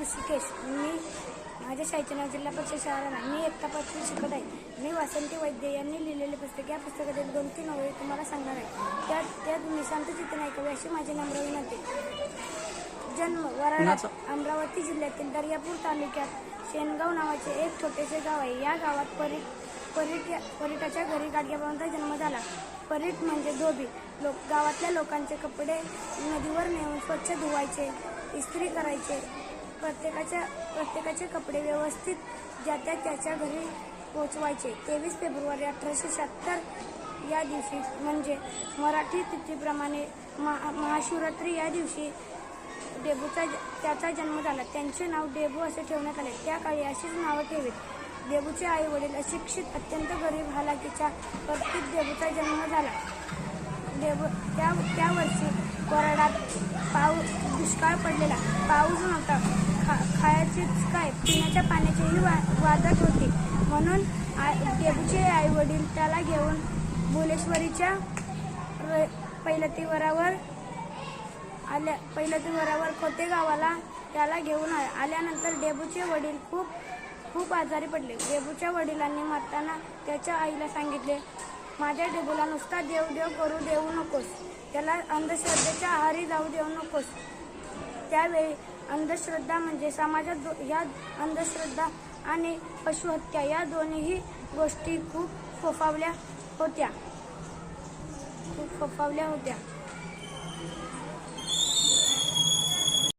ऋषिकेश. मी माझ्या शाळेचे नाव जिल्हा परिषद शाळा मी एकता पाचवी शिकत आहे. मी वासंती वैद्य यांनी लिहिलेले पुस्तक. या पुस्तकातील दोन तीन ओळी तुम्हाला सांगणार आहे. त्यात त्यात निशांत चित्र ऐकावे अशी माझी नम्र विनंती. जन्म कुणाचा? अमरावती जिल्ह्यातील दर्यापूर तालुक्यात शेनगाव नावाचे एक छोटेसे गाव आहे. या गावात परीट परीट परीटाच्या घरी गाडग्याबाबांचा जन्म झाला. परीट म्हणजे धोबी. लोक गावातल्या लोकांचे कपडे नदीवर नेऊन स्वच्छ धुवायचे इस्त्री करायचे प्रत्येकाच्या प्रत्येकाचे कपडे व्यवस्थित ज्या त्या त्याच्या घरी पोचवायचे. तेवीस फेब्रुवारी अठराशे शहात्तर या दिवशी म्हणजे मराठी तिथीप्रमाणे महा महाशिवरात्री या दिवशी डेबूचा त्याचा जन्म झाला. त्यांचे नाव डेबू असे ठेवण्यात आले. त्या काळी अशीच नावं ठेवीत. डेबूचे आई वडील अशिक्षित अत्यंत गरीब हालाकीच्या परतीत डेबूचा जन्म झाला. देबू त्या त्या वर्षी वराडात पाऊस दुष्काळ पडलेला. पाऊस नव्हता. खा खायचेच काय? पिण्याच्या पाण्याचीही वा वादत होती. म्हणून आ देबूचे आई वडील त्याला घेऊन भुलेश्वरीच्या पैलतीवरावर आल्या पैलतीवरावर खोते गावाला त्याला घेऊन आले. आल्यानंतर डेबूचे वडील खूप खूप आजारी पडले. डेबूच्या वडिलांनी मारताना त्याच्या आईला सांगितले माझ्या डेबूला नुसता देव देव करू देऊ नकोस. त्याला अंधश्रद्धेच्या आहारी जाऊ देऊ नकोस. त्यावेळी अंधश्रद्धा म्हणजे समाजात दो- ह्या अंधश्रद्धा आणि पशुहत्या या दोन्हीही गोष्टी खूप फोफावल्या होत्या. खूप फोफावल्या होत्या.